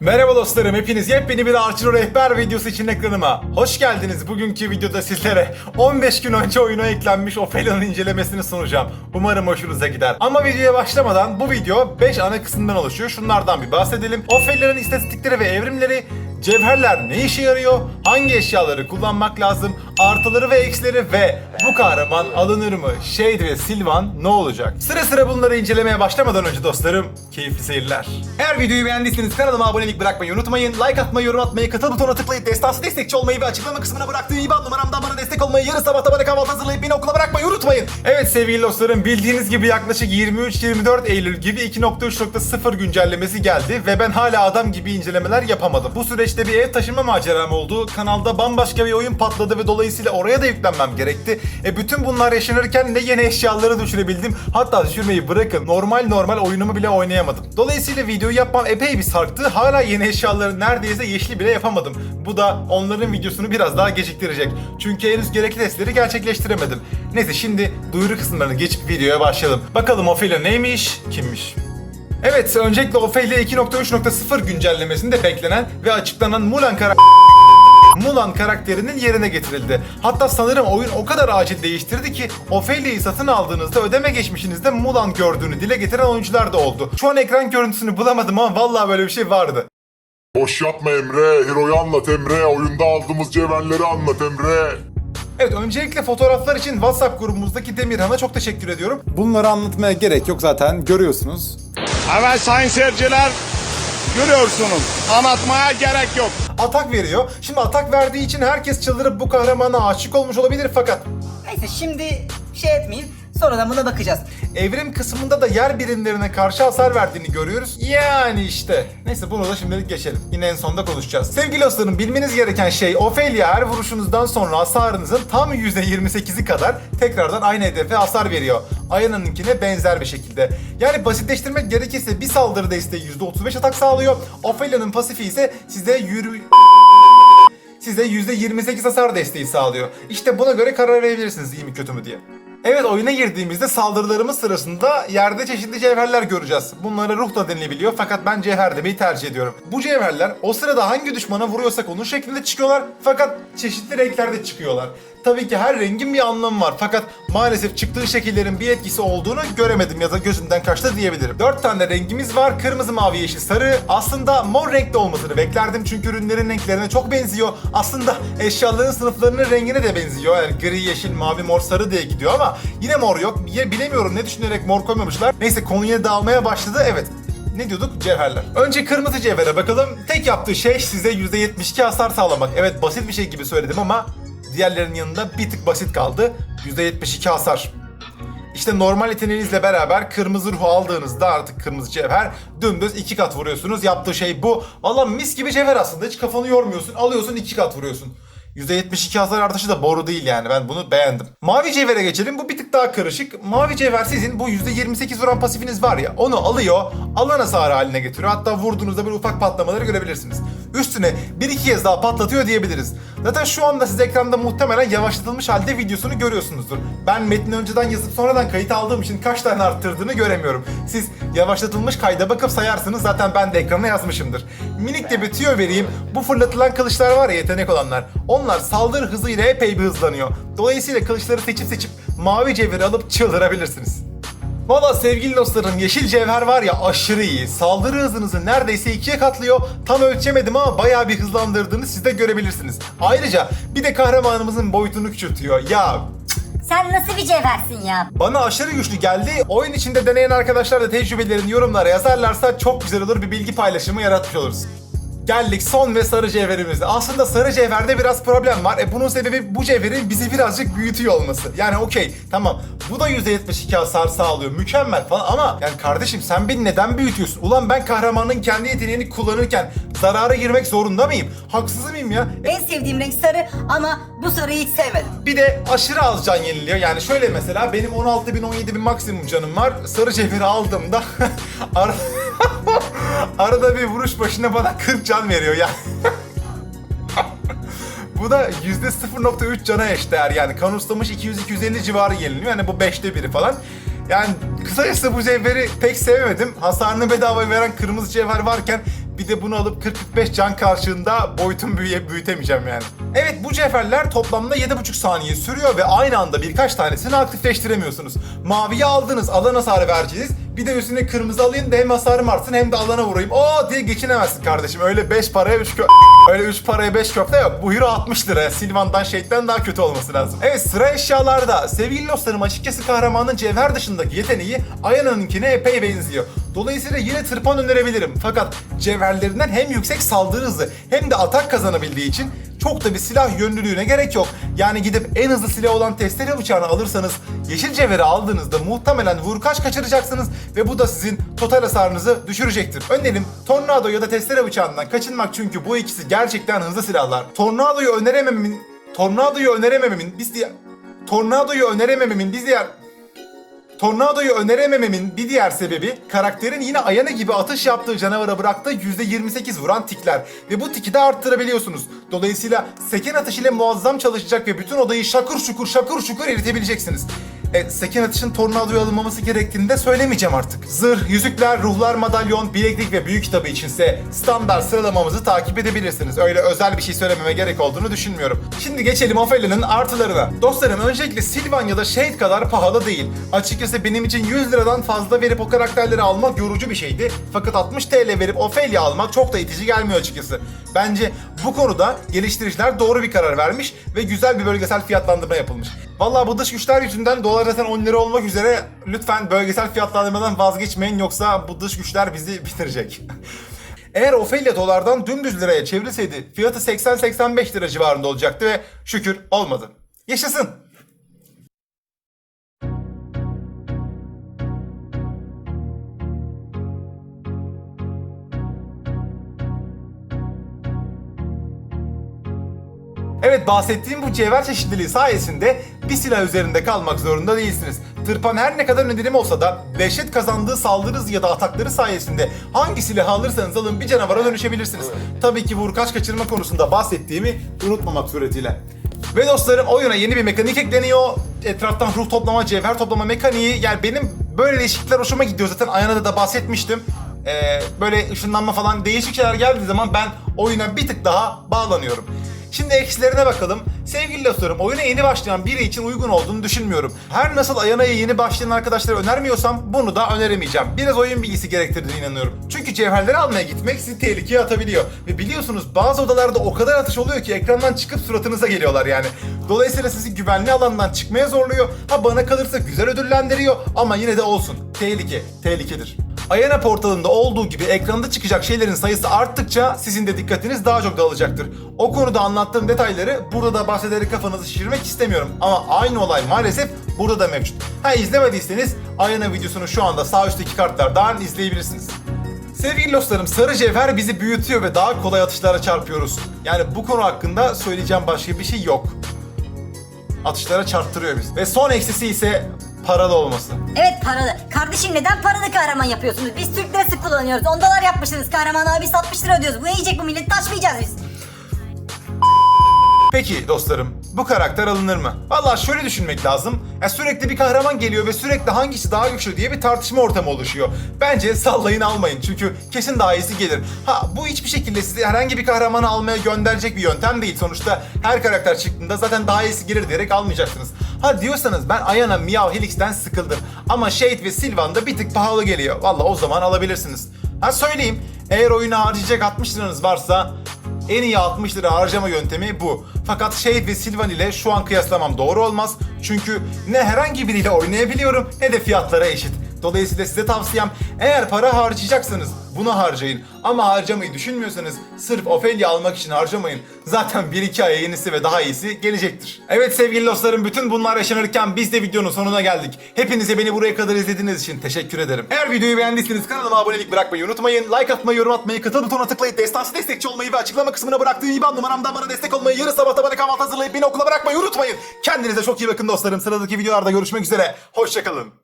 Merhaba dostlarım, hepiniz yepyeni bir Archer Rehber videosu için ekranıma. Hoş geldiniz. Bugünkü videoda sizlere 15 gün önce oyuna eklenmiş Ophelia'nın incelemesini sunacağım. Umarım hoşunuza gider. Ama videoya başlamadan bu video 5 ana kısımdan oluşuyor. Şunlardan bir bahsedelim. Ophelia'nın istatistikleri ve evrimleri, cevherler ne işe yarıyor, hangi eşyaları kullanmak lazım, artıları ve eksileri ve bu kahraman alınır mı, Shade ve Sylvan ne olacak? Sıra sıra bunları incelemeye başlamadan önce dostlarım, keyifli seyirler. Eğer videoyu beğendiyseniz kanalıma abonelik bırakmayı unutmayın. Like atmayı, yorum atmayı, katıl butonuna tıklayıp destansı destekçi olmayı ve açıklama kısmına bıraktığım IBAN numaramdan bana destek olmayı, yarın sabah tabana kahvaltı hazırlayıp beni okula bırakmayı unutmayın. Evet sevgili dostlarım bildiğiniz gibi yaklaşık 23-24 Eylül gibi 2.3.0 güncellemesi geldi ve ben hala adam gibi incelemeler yapamadım. Bu süreçte bir ev taşıma maceram oldu. Kanalda bambaşka bir oyun patladı ve dolayısıyla oraya da yüklenmem gerekti. E bütün bunlar yaşanırken ne yeni eşyaları düşürebildim. Hatta düşürmeyi bırakın normal normal oyunumu bile oynayamadım. Dolayısıyla videoyu yapmam epey bir sarktı. Hala yeni eşyaları neredeyse yeşili bile yapamadım. Bu da onların videosunu biraz daha geciktirecek. Çünkü henüz gerekli testleri gerçekleştiremedim. Neyse şimdi duyuru kısımlarını geçip videoya başlayalım. Bakalım Ophelia neymiş, kimmiş? Evet, öncelikle Ophelia 2.3.0 güncellemesinde beklenen ve açıklanan Mulan karakteri Mulan karakterinin yerine getirildi. Hatta sanırım oyun o kadar acil değiştirdi ki Ophelia'yı satın aldığınızda ödeme geçmişinizde Mulan gördüğünü dile getiren oyuncular da oldu. Şu an ekran görüntüsünü bulamadım ama vallahi böyle bir şey vardı. Boş yapma Emre, Hero'yu anlat Emre, oyunda aldığımız cevherleri anlat Emre. Evet öncelikle fotoğraflar için WhatsApp grubumuzdaki Demirhan'a çok teşekkür ediyorum. Bunları anlatmaya gerek yok zaten görüyorsunuz. Evet sayın seyirciler görüyorsunuz anlatmaya gerek yok. Atak veriyor. Şimdi atak verdiği için herkes çıldırıp bu kahramana aşık olmuş olabilir fakat Neyse şimdi şey etmeyin. Sonradan buna bakacağız. evrim kısmında da yer birimlerine karşı hasar verdiğini görüyoruz. Yani işte. Neyse bunu da şimdilik geçelim. Yine en sonda konuşacağız. Sevgili dostlarım bilmeniz gereken şey Ophelia her vuruşunuzdan sonra hasarınızın tam %28'i kadar tekrardan aynı hedefe hasar veriyor. Ayana'nınnkine benzer bir şekilde. Yani basitleştirmek gerekirse bir saldırı desteği %35 atak sağlıyor. Ophelia'nın pasifi ise size yürü size %28 hasar desteği sağlıyor. İşte buna göre karar verebilirsiniz iyi mi kötü mü diye. Evet oyuna girdiğimizde saldırılarımız sırasında yerde çeşitli cevherler göreceğiz. Bunlara ruh da denilebiliyor fakat ben cevher demeyi tercih ediyorum. Bu cevherler o sırada hangi düşmana vuruyorsak onun şeklinde çıkıyorlar fakat çeşitli renklerde çıkıyorlar. Tabii ki her rengin bir anlamı var fakat maalesef çıktığı şekillerin bir etkisi olduğunu göremedim ya da gözümden kaçtı diyebilirim. 4 tane rengimiz var. Kırmızı, mavi, yeşil, sarı. Aslında mor renkte olmasını beklerdim çünkü ürünlerin renklerine çok benziyor. Aslında eşyaların sınıflarının rengine de benziyor. Yani gri, yeşil, mavi, mor, sarı diye gidiyor ama yine mor yok. Ya bilemiyorum ne düşünerek mor koymamışlar. Neyse konuya dağılmaya başladı. Evet ne diyorduk? Cevherler. Önce kırmızı cevhere bakalım. Tek yaptığı şey size %72 hasar sağlamak. Evet basit bir şey gibi söyledim ama diğerlerinin yanında bir tık basit kaldı. %72 hasar. İşte normal yeteneğinizle beraber kırmızı ruhu aldığınızda artık kırmızı cevher dümdüz iki kat vuruyorsunuz. Yaptığı şey bu. Valla mis gibi cevher aslında. Hiç kafanı yormuyorsun. Alıyorsun iki kat vuruyorsun. %72 hasar artışı da boru değil yani. Ben bunu beğendim. Mavi cevhere geçelim. Bu bir tık daha karışık. Mavi cevher sizin bu %28 vuran pasifiniz var ya. Onu alıyor. Alan hasarı haline getiriyor. Hatta vurduğunuzda böyle ufak patlamaları görebilirsiniz. Üstüne bir iki kez daha patlatıyor diyebiliriz. Zaten şu anda siz ekranda muhtemelen yavaşlatılmış halde videosunu görüyorsunuzdur. Ben metni önceden yazıp sonradan kayıt aldığım için kaç tane arttırdığını göremiyorum. Siz yavaşlatılmış kayda bakıp sayarsınız zaten ben de ekrana yazmışımdır. Minik de bir tüyo vereyim. Bu fırlatılan kılıçlar var ya yetenek olanlar. Onlar saldırı hızıyla epey bir hızlanıyor. Dolayısıyla kılıçları seçip seçip mavi cevheri alıp çıldırabilirsiniz. Valla sevgili dostlarım yeşil cevher var ya aşırı iyi. Saldırı hızınızı neredeyse ikiye katlıyor. Tam ölçemedim ama bayağı bir hızlandırdığını siz de görebilirsiniz. Ayrıca bir de kahramanımızın boyutunu küçültüyor. Ya Sen nasıl bir cevhersin ya? bana aşırı güçlü geldi. Oyun içinde deneyen arkadaşlar da tecrübelerini yorumlara yazarlarsa çok güzel olur bir bilgi paylaşımı yaratmış oluruz. Geldik son ve sarı cevherimize. Aslında sarı cevherde biraz problem var. E bunun sebebi bu cevherin bizi birazcık büyütüyor olması. Yani okey tamam bu da %72 hasar sağlıyor. Mükemmel falan ama yani kardeşim sen beni neden büyütüyorsun? Ulan ben kahramanın kendi yeteneğini kullanırken zarara girmek zorunda mıyım? Haksız mıyım ya? E, En sevdiğim renk sarı ama bu sarıyı hiç sevmedim. bir de aşırı az can yeniliyor. Yani şöyle mesela benim 16 bin 17 bin maksimum canım var. Sarı cevheri aldığımda ara- arada bir vuruş başına bana 40 can veriyor ya. Bu da %0.3 cana eşdeğer yani kan ustamış 200-250 civarı yeniliyor. Yani bu 5'te biri falan. Yani kısacası bu cevheri pek sevemedim. Hasarını bedava veren kırmızı cevher varken Bir de bunu alıp 40-45 can karşılığında boyutum büyüye büyütemeyeceğim yani. Evet bu cevherler toplamda 7,5 saniye sürüyor ve aynı anda birkaç tanesini aktifleştiremiyorsunuz. Maviyi aldınız alan hasarı vereceğiz. Bir de üstüne kırmızı alayım da hem hasarım artsın hem de alana vurayım. Oo diye geçinemezsin kardeşim. Öyle 5 paraya 3 kö... Öyle 3 paraya 5 köfte yok. Bu hero 60 lira. Silvan'dan Shade'den daha kötü olması lazım. Evet sıra eşyalarda. Sevgili dostlarım açıkçası kahramanın cevher dışındaki yeteneği Ayana'nınkine epey benziyor. Dolayısıyla yine tırpan önerebilirim. Fakat cevherlerinden hem yüksek saldırı hızı hem de atak kazanabildiği için çok da bir silah yönlülüğüne gerek yok. Yani gidip en hızlı silah olan testere bıçağını alırsanız yeşil cevheri aldığınızda muhtemelen vurkaç kaçıracaksınız ve bu da sizin total hasarınızı düşürecektir. Önerim Tornado ya da testere bıçağından kaçınmak çünkü bu ikisi gerçekten hızlı silahlar. Tornado'yu öneremememin Tornado'yu öneremememin biz diğer Tornado'yu öneremememin biz diğer Tornado'yu öneremememin bir diğer sebebi karakterin yine Ayana gibi atış yaptığı canavara bıraktığı %28 vuran tikler. Ve bu tiki de arttırabiliyorsunuz. Dolayısıyla seken atış ile muazzam çalışacak ve bütün odayı şakır şukur şakır şukur eritebileceksiniz. E, seken atışın tornadoya alınmaması gerektiğini de söylemeyeceğim artık. Zırh, yüzükler, ruhlar, madalyon, bileklik ve büyük kitabı içinse standart sıralamamızı takip edebilirsiniz. Öyle özel bir şey söylememe gerek olduğunu düşünmüyorum. Şimdi geçelim Ophelia'nın artılarına. Dostlarım öncelikle Sylvan ya da Shade kadar pahalı değil. Açıkçası benim için 100 liradan fazla verip o karakterleri almak yorucu bir şeydi. Fakat 60 TL verip Ophelia almak çok da itici gelmiyor açıkçası. Bence bu konuda geliştiriciler doğru bir karar vermiş ve güzel bir bölgesel fiyatlandırma yapılmış. Vallahi bu dış güçler yüzünden dolar zaten 10 lira olmak üzere lütfen bölgesel fiyatlandırmadan vazgeçmeyin yoksa bu dış güçler bizi bitirecek. Eğer Ophelia dolardan dümdüz liraya çevrilseydi fiyatı 80-85 lira civarında olacaktı ve şükür olmadı. Yaşasın! Evet bahsettiğim bu cevher çeşitliliği sayesinde bir silah üzerinde kalmak zorunda değilsiniz. Tırpan her ne kadar önerim olsa da dehşet kazandığı saldırı ya da atakları sayesinde hangi silahı alırsanız alın bir canavara dönüşebilirsiniz. Tabii ki vurkaç kaçırma konusunda bahsettiğimi unutmamak suretiyle. Ve dostlarım oyuna yeni bir mekanik ekleniyor. Etraftan ruh toplama, cevher toplama mekaniği. Yani benim böyle değişiklikler hoşuma gidiyor. Zaten Ayana'da da bahsetmiştim. Ee, böyle ışınlanma falan değişik şeyler geldiği zaman ben oyuna bir tık daha bağlanıyorum. Şimdi eksilerine bakalım. Sevgili dostlarım oyuna yeni başlayan biri için uygun olduğunu düşünmüyorum. Her nasıl Ayana'ya yeni başlayan arkadaşlara önermiyorsam bunu da öneremeyeceğim. Biraz oyun bilgisi gerektirdiğine inanıyorum. Çünkü cevherleri almaya gitmek sizi tehlikeye atabiliyor. Ve biliyorsunuz bazı odalarda o kadar atış oluyor ki ekrandan çıkıp suratınıza geliyorlar yani. Dolayısıyla sizi güvenli alandan çıkmaya zorluyor. Ha bana kalırsa güzel ödüllendiriyor ama yine de olsun. Tehlike, tehlikedir. Ayana portalında olduğu gibi ekranda çıkacak şeylerin sayısı arttıkça sizin de dikkatiniz daha çok dağılacaktır. O konuda anlattığım detayları burada da bahsederek kafanızı şişirmek istemiyorum. Ama aynı olay maalesef burada da mevcut. Ha izlemediyseniz Ayana videosunu şu anda sağ üstteki kartlardan izleyebilirsiniz. Sevgili dostlarım sarı cevher bizi büyütüyor ve daha kolay atışlara çarpıyoruz. Yani bu konu hakkında söyleyeceğim başka bir şey yok. Atışlara çarptırıyor bizi. Ve son eksisi ise paralı olması. Evet paralı. Kardeşim neden paralı kahraman yapıyorsunuz? Biz Türk lirası kullanıyoruz. 10 dolar yapmışsınız kahraman abi biz 60 lira ödüyoruz. Bu ne yiyecek bu millet taşmayacağız biz. Peki dostlarım, bu karakter alınır mı? Vallahi şöyle düşünmek lazım. Ya sürekli bir kahraman geliyor ve sürekli hangisi daha güçlü diye bir tartışma ortamı oluşuyor. Bence sallayın almayın çünkü kesin daha iyisi gelir. Ha bu hiçbir şekilde sizi herhangi bir kahramanı almaya gönderecek bir yöntem değil. Sonuçta her karakter çıktığında zaten daha iyisi gelir diyerek almayacaksınız. Ha diyorsanız ben Ayana, Meow, Helix'ten sıkıldım. Ama Shade ve Sylvan da bir tık pahalı geliyor. Vallahi o zaman alabilirsiniz. Ha söyleyeyim, eğer oyuna harcayacak 60 liranız varsa en iyi 60 lira harcama yöntemi bu. Fakat Shade ve Sylvan ile şu an kıyaslamam doğru olmaz. Çünkü ne herhangi biriyle oynayabiliyorum ne de fiyatlara eşit. Dolayısıyla size tavsiyem eğer para harcayacaksanız bunu harcayın. Ama harcamayı düşünmüyorsanız sırf Ophelia almak için harcamayın. Zaten 1-2 aya yenisi ve daha iyisi gelecektir. Evet sevgili dostlarım bütün bunlar yaşanırken biz de videonun sonuna geldik. Hepinize beni buraya kadar izlediğiniz için teşekkür ederim. Eğer videoyu beğendiyseniz kanalıma abonelik bırakmayı unutmayın. Like atmayı, yorum atmayı, katıl butonuna tıklayıp destansı destekçi olmayı ve açıklama kısmına bıraktığım IBAN numaramdan bana destek olmayı, yarın sabah bana kahvaltı hazırlayıp beni okula bırakmayı unutmayın. Kendinize çok iyi bakın dostlarım. Sıradaki videolarda görüşmek üzere. Hoşçakalın.